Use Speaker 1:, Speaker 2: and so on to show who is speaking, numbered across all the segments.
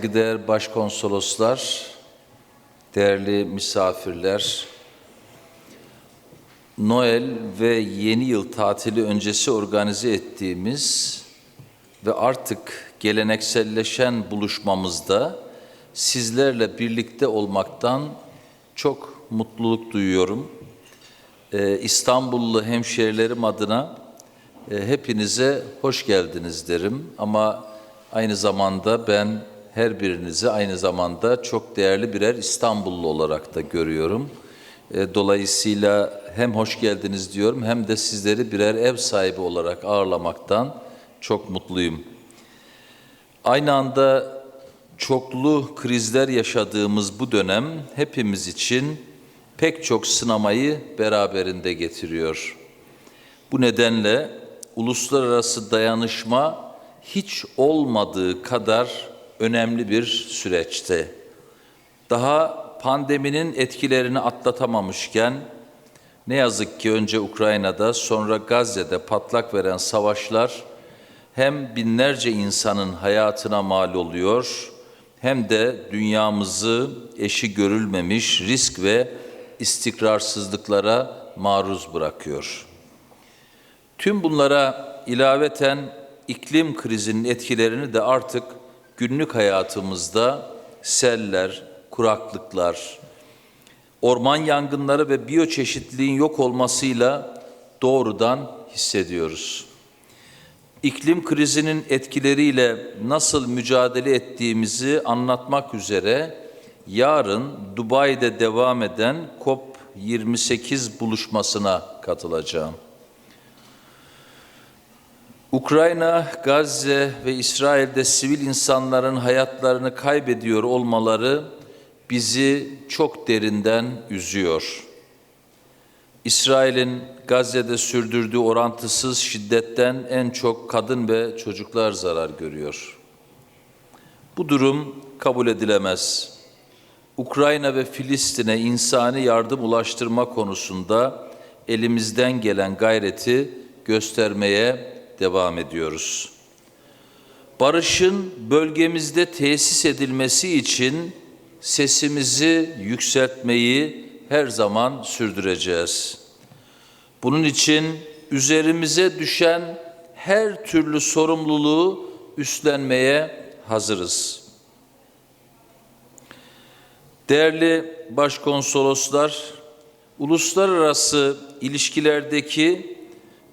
Speaker 1: Saygıdeğer başkonsoloslar, değerli misafirler, Noel ve Yeni Yıl tatili öncesi organize ettiğimiz ve artık gelenekselleşen buluşmamızda sizlerle birlikte olmaktan çok mutluluk duyuyorum. Ee, İstanbullu hemşehrilerim adına e, hepinize hoş geldiniz derim ama aynı zamanda ben her birinizi aynı zamanda çok değerli birer İstanbullu olarak da görüyorum. E, Dolayısıyla hem hoş geldiniz diyorum hem de sizleri birer ev sahibi olarak ağırlamaktan çok mutluyum. Aynı anda çoklu krizler yaşadığımız bu dönem hepimiz için pek çok sınamayı beraberinde getiriyor. Bu nedenle uluslararası dayanışma hiç olmadığı kadar önemli bir süreçte. Daha pandeminin etkilerini atlatamamışken ne yazık ki önce Ukrayna'da sonra Gazze'de patlak veren savaşlar hem binlerce insanın hayatına mal oluyor hem de dünyamızı eşi görülmemiş risk ve istikrarsızlıklara maruz bırakıyor. Tüm bunlara ilaveten iklim krizinin etkilerini de artık günlük hayatımızda seller, kuraklıklar, orman yangınları ve biyoçeşitliliğin yok olmasıyla doğrudan hissediyoruz. İklim krizinin etkileriyle nasıl mücadele ettiğimizi anlatmak üzere yarın Dubai'de devam eden COP28 buluşmasına katılacağım. Ukrayna, Gazze ve İsrail'de sivil insanların hayatlarını kaybediyor olmaları bizi çok derinden üzüyor. İsrail'in Gazze'de sürdürdüğü orantısız şiddetten en çok kadın ve çocuklar zarar görüyor. Bu durum kabul edilemez. Ukrayna ve Filistin'e insani yardım ulaştırma konusunda elimizden gelen gayreti göstermeye devam ediyoruz. Barışın bölgemizde tesis edilmesi için sesimizi yükseltmeyi her zaman sürdüreceğiz. Bunun için üzerimize düşen her türlü sorumluluğu üstlenmeye hazırız. Değerli başkonsoloslar, uluslararası ilişkilerdeki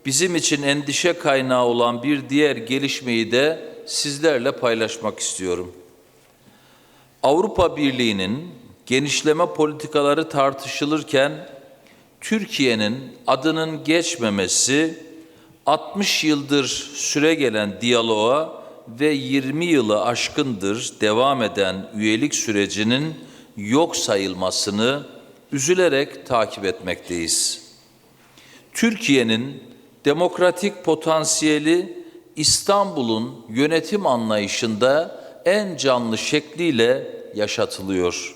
Speaker 1: bizim için endişe kaynağı olan bir diğer gelişmeyi de sizlerle paylaşmak istiyorum. Avrupa Birliği'nin genişleme politikaları tartışılırken Türkiye'nin adının geçmemesi 60 yıldır süre gelen diyaloğa ve 20 yılı aşkındır devam eden üyelik sürecinin yok sayılmasını üzülerek takip etmekteyiz. Türkiye'nin demokratik potansiyeli İstanbul'un yönetim anlayışında en canlı şekliyle yaşatılıyor.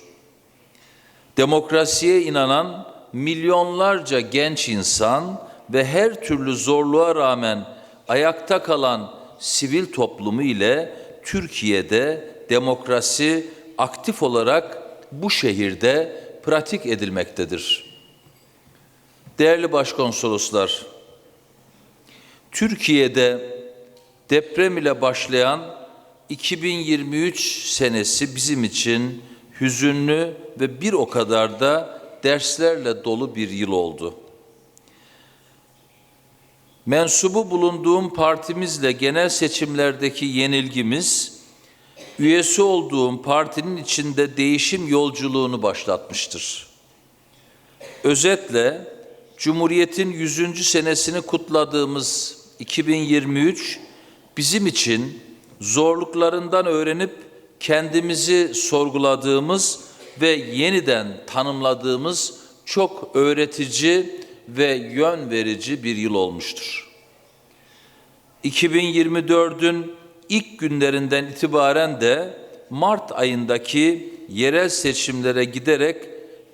Speaker 1: Demokrasiye inanan milyonlarca genç insan ve her türlü zorluğa rağmen ayakta kalan sivil toplumu ile Türkiye'de demokrasi aktif olarak bu şehirde pratik edilmektedir. Değerli başkonsoloslar, Türkiye'de deprem ile başlayan 2023 senesi bizim için hüzünlü ve bir o kadar da derslerle dolu bir yıl oldu. Mensubu bulunduğum partimizle genel seçimlerdeki yenilgimiz, üyesi olduğum partinin içinde değişim yolculuğunu başlatmıştır. Özetle Cumhuriyet'in 100. senesini kutladığımız 2023 bizim için zorluklarından öğrenip kendimizi sorguladığımız ve yeniden tanımladığımız çok öğretici ve yön verici bir yıl olmuştur. 2024'ün ilk günlerinden itibaren de Mart ayındaki yerel seçimlere giderek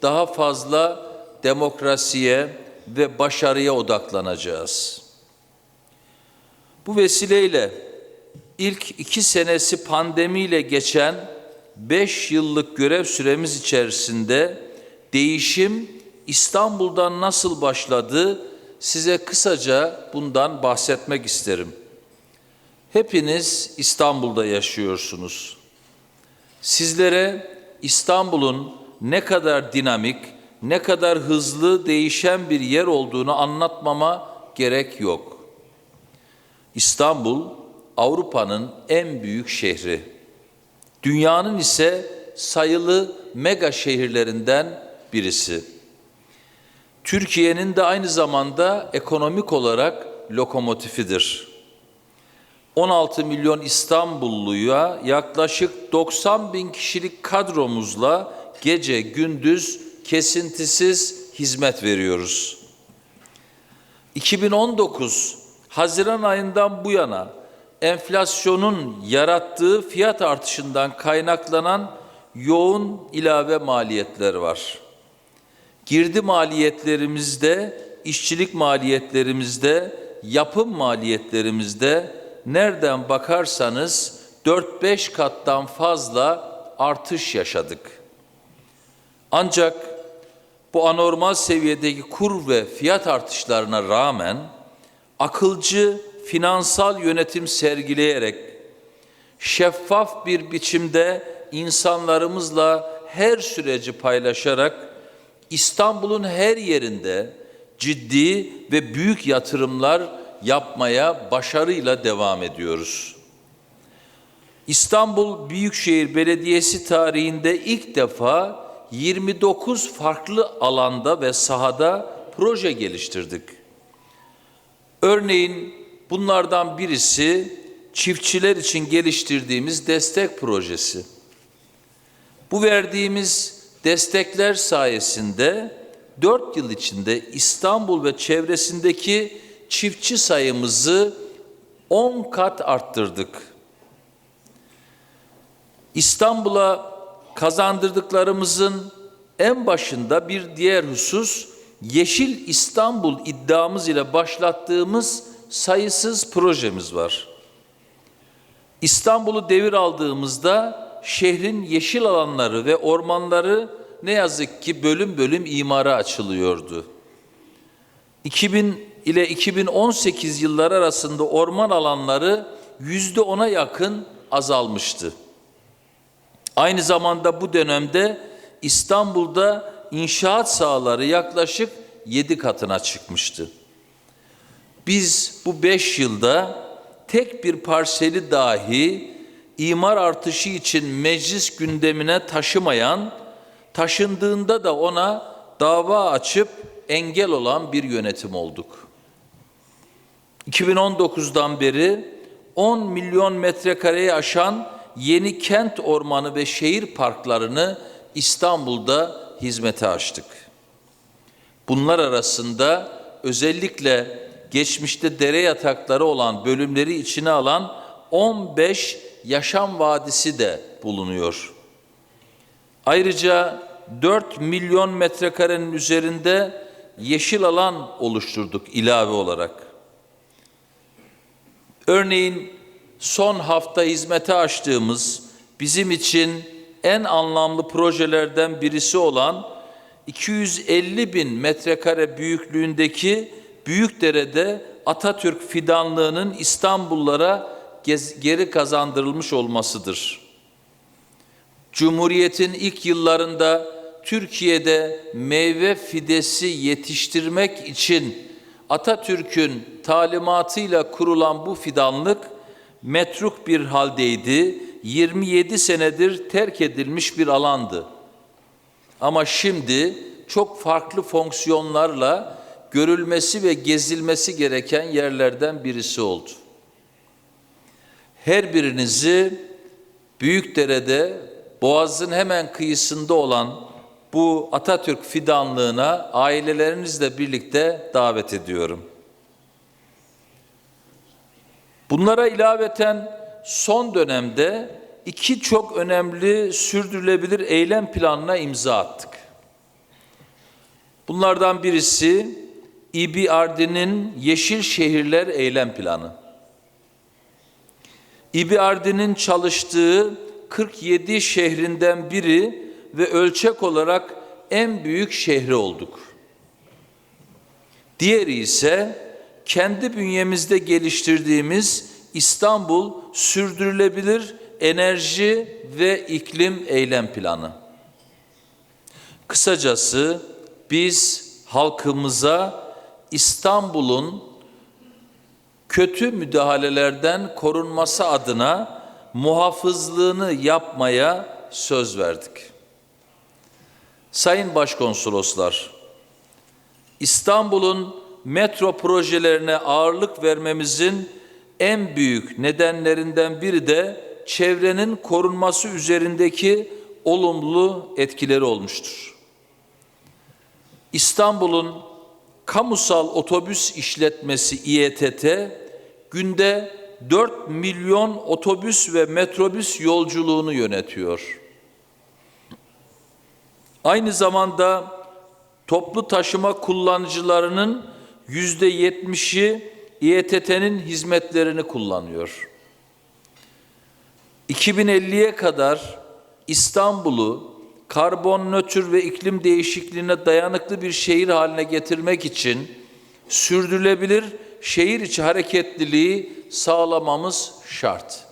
Speaker 1: daha fazla demokrasiye ve başarıya odaklanacağız. Bu vesileyle ilk iki senesi pandemiyle geçen beş yıllık görev süremiz içerisinde değişim İstanbul'dan nasıl başladı size kısaca bundan bahsetmek isterim. Hepiniz İstanbul'da yaşıyorsunuz. Sizlere İstanbul'un ne kadar dinamik, ne kadar hızlı değişen bir yer olduğunu anlatmama gerek yok. İstanbul Avrupa'nın en büyük şehri. Dünyanın ise sayılı mega şehirlerinden birisi. Türkiye'nin de aynı zamanda ekonomik olarak lokomotifidir. 16 milyon İstanbulluya yaklaşık 90 bin kişilik kadromuzla gece gündüz kesintisiz hizmet veriyoruz. 2019 Haziran ayından bu yana enflasyonun yarattığı fiyat artışından kaynaklanan yoğun ilave maliyetler var. Girdi maliyetlerimizde, işçilik maliyetlerimizde, yapım maliyetlerimizde nereden bakarsanız 4-5 kattan fazla artış yaşadık. Ancak bu anormal seviyedeki kur ve fiyat artışlarına rağmen akılcı finansal yönetim sergileyerek şeffaf bir biçimde insanlarımızla her süreci paylaşarak İstanbul'un her yerinde ciddi ve büyük yatırımlar yapmaya başarıyla devam ediyoruz. İstanbul Büyükşehir Belediyesi tarihinde ilk defa 29 farklı alanda ve sahada proje geliştirdik. Örneğin bunlardan birisi çiftçiler için geliştirdiğimiz destek projesi. Bu verdiğimiz destekler sayesinde 4 yıl içinde İstanbul ve çevresindeki çiftçi sayımızı 10 kat arttırdık. İstanbul'a kazandırdıklarımızın en başında bir diğer husus Yeşil İstanbul iddiamız ile başlattığımız sayısız projemiz var. İstanbul'u devir aldığımızda şehrin yeşil alanları ve ormanları ne yazık ki bölüm bölüm imara açılıyordu. 2000 ile 2018 yılları arasında orman alanları yüzde ona yakın azalmıştı. Aynı zamanda bu dönemde İstanbul'da inşaat sahaları yaklaşık 7 katına çıkmıştı. Biz bu 5 yılda tek bir parseli dahi imar artışı için meclis gündemine taşımayan, taşındığında da ona dava açıp engel olan bir yönetim olduk. 2019'dan beri 10 milyon metrekareyi aşan yeni kent ormanı ve şehir parklarını İstanbul'da hizmete açtık. Bunlar arasında özellikle geçmişte dere yatakları olan bölümleri içine alan 15 yaşam vadisi de bulunuyor. Ayrıca 4 milyon metrekarenin üzerinde yeşil alan oluşturduk ilave olarak. Örneğin son hafta hizmete açtığımız bizim için en anlamlı projelerden birisi olan 250 bin metrekare büyüklüğündeki Büyükdere'de Atatürk fidanlığının İstanbullara geri kazandırılmış olmasıdır. Cumhuriyetin ilk yıllarında Türkiye'de meyve fidesi yetiştirmek için Atatürk'ün talimatıyla kurulan bu fidanlık metruk bir haldeydi. 27 senedir terk edilmiş bir alandı. Ama şimdi çok farklı fonksiyonlarla görülmesi ve gezilmesi gereken yerlerden birisi oldu. Her birinizi Büyükdere'de Boğaz'ın hemen kıyısında olan bu Atatürk fidanlığına ailelerinizle birlikte davet ediyorum. Bunlara ilaveten son dönemde iki çok önemli sürdürülebilir eylem planına imza attık. Bunlardan birisi İBRD'nin Yeşil Şehirler Eylem Planı. İBRD'nin çalıştığı 47 şehrinden biri ve ölçek olarak en büyük şehri olduk. Diğeri ise kendi bünyemizde geliştirdiğimiz İstanbul Sürdürülebilir Enerji ve İklim Eylem Planı. Kısacası biz halkımıza İstanbul'un kötü müdahalelerden korunması adına muhafızlığını yapmaya söz verdik. Sayın Başkonsoloslar, İstanbul'un metro projelerine ağırlık vermemizin en büyük nedenlerinden biri de çevrenin korunması üzerindeki olumlu etkileri olmuştur. İstanbul'un kamusal otobüs işletmesi İETT günde 4 milyon otobüs ve metrobüs yolculuğunu yönetiyor. Aynı zamanda toplu taşıma kullanıcılarının yüzde yetmişi İETT'nin hizmetlerini kullanıyor. 2050'ye kadar İstanbul'u karbon nötr ve iklim değişikliğine dayanıklı bir şehir haline getirmek için sürdürülebilir şehir içi hareketliliği sağlamamız şart.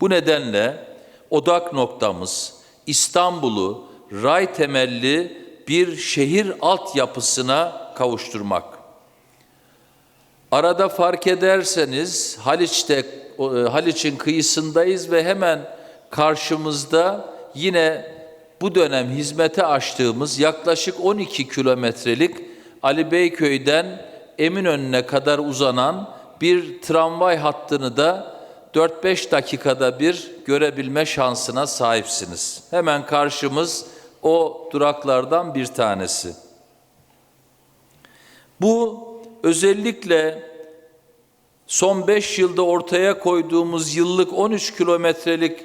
Speaker 1: Bu nedenle odak noktamız İstanbul'u ray temelli bir şehir altyapısına kavuşturmak. Arada fark ederseniz Haliç'te e, Haliç'in kıyısındayız ve hemen karşımızda yine bu dönem hizmete açtığımız yaklaşık 12 kilometrelik Ali Beyköy'den Eminönü'ne kadar uzanan bir tramvay hattını da 4-5 dakikada bir görebilme şansına sahipsiniz. Hemen karşımız o duraklardan bir tanesi. Bu özellikle son 5 yılda ortaya koyduğumuz yıllık 13 kilometrelik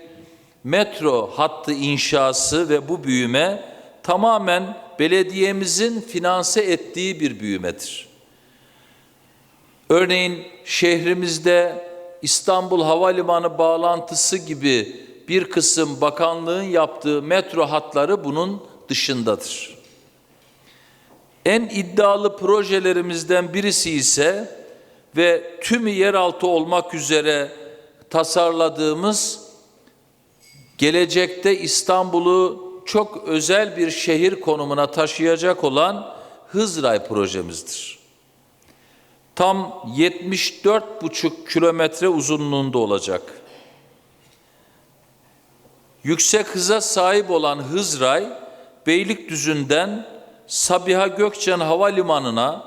Speaker 1: metro hattı inşası ve bu büyüme tamamen belediyemizin finanse ettiği bir büyümedir. Örneğin şehrimizde İstanbul Havalimanı bağlantısı gibi bir kısım bakanlığın yaptığı metro hatları bunun dışındadır. En iddialı projelerimizden birisi ise ve tümü yeraltı olmak üzere tasarladığımız gelecekte İstanbul'u çok özel bir şehir konumuna taşıyacak olan Hızray projemizdir. Tam 74,5 kilometre uzunluğunda olacak. Yüksek hıza sahip olan Hızray, Beylikdüzü'nden Sabiha Gökçen Havalimanı'na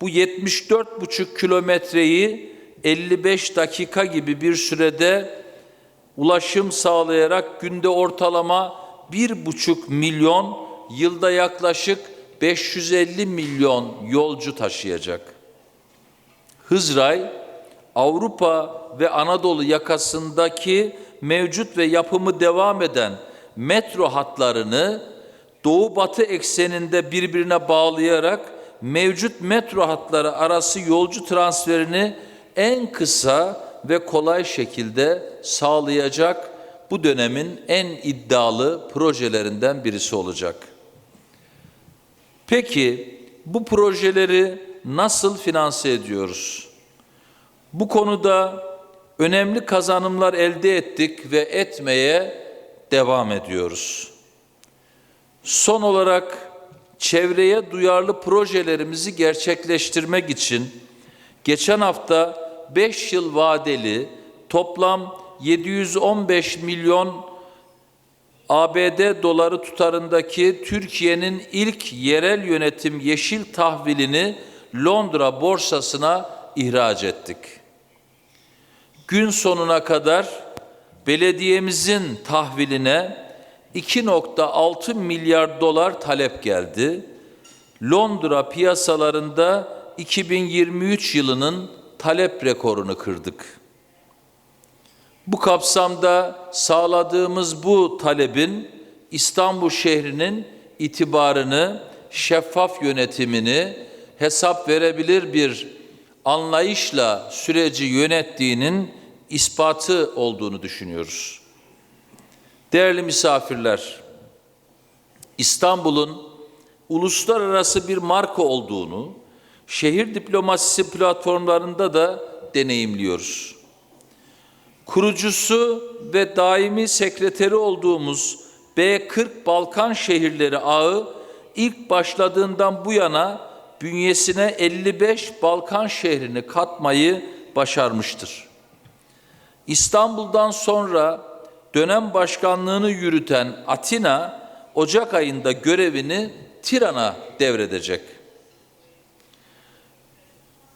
Speaker 1: bu 74,5 kilometreyi 55 dakika gibi bir sürede ulaşım sağlayarak günde ortalama 1,5 milyon, yılda yaklaşık 550 milyon yolcu taşıyacak. Hızray, Avrupa ve Anadolu yakasındaki mevcut ve yapımı devam eden metro hatlarını doğu batı ekseninde birbirine bağlayarak mevcut metro hatları arası yolcu transferini en kısa ve kolay şekilde sağlayacak bu dönemin en iddialı projelerinden birisi olacak. Peki bu projeleri nasıl finanse ediyoruz? Bu konuda önemli kazanımlar elde ettik ve etmeye devam ediyoruz. Son olarak çevreye duyarlı projelerimizi gerçekleştirmek için geçen hafta 5 yıl vadeli toplam 715 milyon ABD doları tutarındaki Türkiye'nin ilk yerel yönetim yeşil tahvilini Londra borsasına ihraç ettik. Gün sonuna kadar belediyemizin tahviline 2.6 milyar dolar talep geldi. Londra piyasalarında 2023 yılının talep rekorunu kırdık. Bu kapsamda sağladığımız bu talebin İstanbul şehrinin itibarını, şeffaf yönetimini hesap verebilir bir anlayışla süreci yönettiğinin ispatı olduğunu düşünüyoruz. Değerli misafirler, İstanbul'un uluslararası bir marka olduğunu şehir diplomasisi platformlarında da deneyimliyoruz. Kurucusu ve daimi sekreteri olduğumuz B40 Balkan şehirleri ağı ilk başladığından bu yana bünyesine 55 Balkan şehrini katmayı başarmıştır. İstanbul'dan sonra dönem başkanlığını yürüten Atina, Ocak ayında görevini Tiran'a devredecek.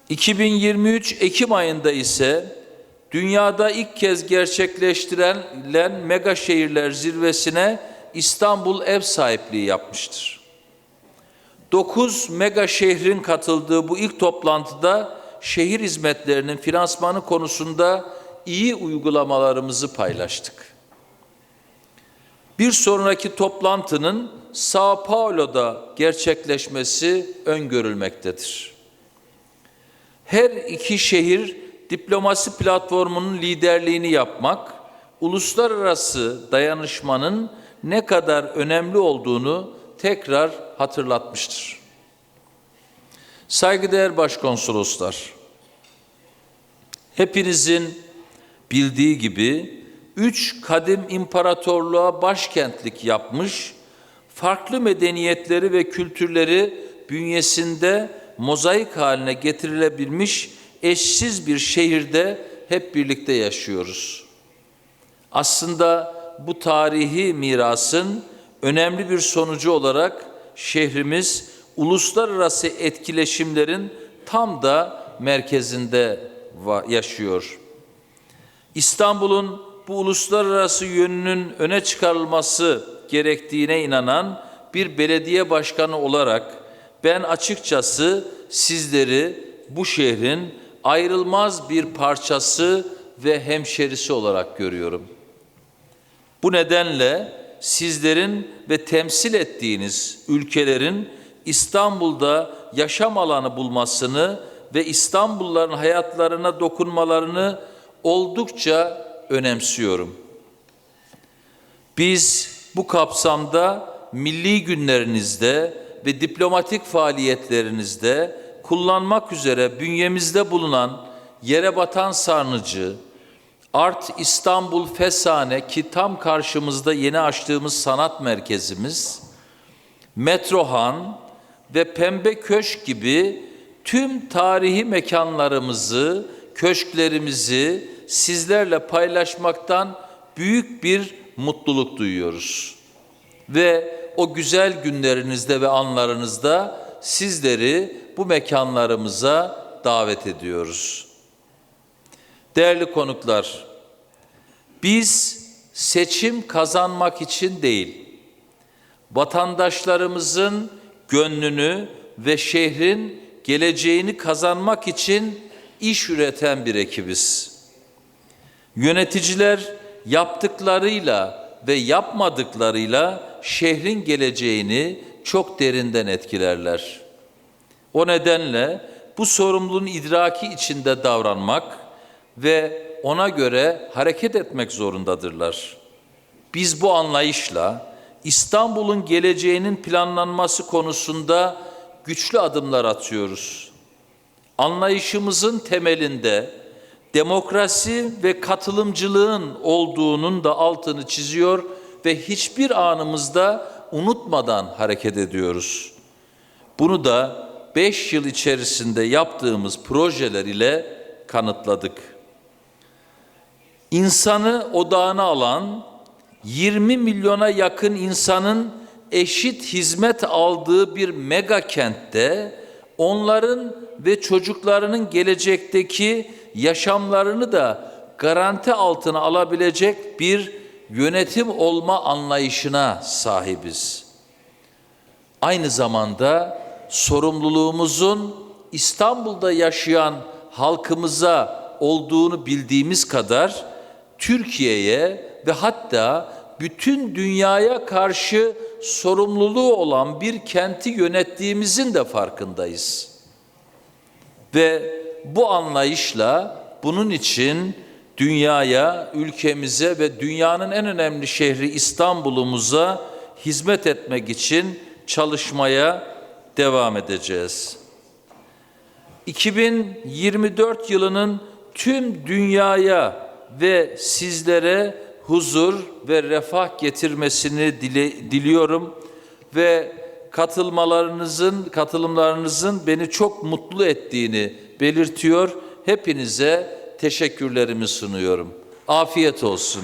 Speaker 1: 2023 Ekim ayında ise dünyada ilk kez gerçekleştirilen mega şehirler zirvesine İstanbul ev sahipliği yapmıştır. 9 mega şehrin katıldığı bu ilk toplantıda şehir hizmetlerinin finansmanı konusunda iyi uygulamalarımızı paylaştık. Bir sonraki toplantının Sao Paulo'da gerçekleşmesi öngörülmektedir. Her iki şehir diplomasi platformunun liderliğini yapmak, uluslararası dayanışmanın ne kadar önemli olduğunu tekrar hatırlatmıştır. Saygıdeğer başkonsoloslar, hepinizin bildiği gibi üç kadim imparatorluğa başkentlik yapmış, farklı medeniyetleri ve kültürleri bünyesinde mozaik haline getirilebilmiş eşsiz bir şehirde hep birlikte yaşıyoruz. Aslında bu tarihi mirasın önemli bir sonucu olarak şehrimiz uluslararası etkileşimlerin tam da merkezinde yaşıyor. İstanbul'un bu uluslararası yönünün öne çıkarılması gerektiğine inanan bir belediye başkanı olarak ben açıkçası sizleri bu şehrin ayrılmaz bir parçası ve hemşerisi olarak görüyorum. Bu nedenle sizlerin ve temsil ettiğiniz ülkelerin İstanbul'da yaşam alanı bulmasını ve İstanbulluların hayatlarına dokunmalarını oldukça önemsiyorum. Biz bu kapsamda milli günlerinizde ve diplomatik faaliyetlerinizde kullanmak üzere bünyemizde bulunan yere batan sarnıcı, Art İstanbul Fesane ki tam karşımızda yeni açtığımız sanat merkezimiz, Metrohan ve Pembe Köşk gibi tüm tarihi mekanlarımızı, köşklerimizi sizlerle paylaşmaktan büyük bir mutluluk duyuyoruz. Ve o güzel günlerinizde ve anlarınızda sizleri bu mekanlarımıza davet ediyoruz. Değerli konuklar, biz seçim kazanmak için değil, vatandaşlarımızın gönlünü ve şehrin geleceğini kazanmak için iş üreten bir ekibiz. Yöneticiler yaptıklarıyla ve yapmadıklarıyla şehrin geleceğini çok derinden etkilerler. O nedenle bu sorumluluğun idraki içinde davranmak ve ona göre hareket etmek zorundadırlar. Biz bu anlayışla İstanbul'un geleceğinin planlanması konusunda güçlü adımlar atıyoruz. Anlayışımızın temelinde demokrasi ve katılımcılığın olduğunun da altını çiziyor ve hiçbir anımızda unutmadan hareket ediyoruz. Bunu da 5 yıl içerisinde yaptığımız projeler ile kanıtladık. İnsanı odağına alan 20 milyona yakın insanın eşit hizmet aldığı bir mega kentte onların ve çocuklarının gelecekteki yaşamlarını da garanti altına alabilecek bir yönetim olma anlayışına sahibiz. Aynı zamanda sorumluluğumuzun İstanbul'da yaşayan halkımıza olduğunu bildiğimiz kadar Türkiye'ye ve hatta bütün dünyaya karşı sorumluluğu olan bir kenti yönettiğimizin de farkındayız. Ve bu anlayışla bunun için dünyaya, ülkemize ve dünyanın en önemli şehri İstanbul'umuza hizmet etmek için çalışmaya devam edeceğiz. 2024 yılının tüm dünyaya ve sizlere huzur ve refah getirmesini dile, diliyorum ve katılmalarınızın, katılımlarınızın beni çok mutlu ettiğini belirtiyor. Hepinize teşekkürlerimi sunuyorum. Afiyet olsun.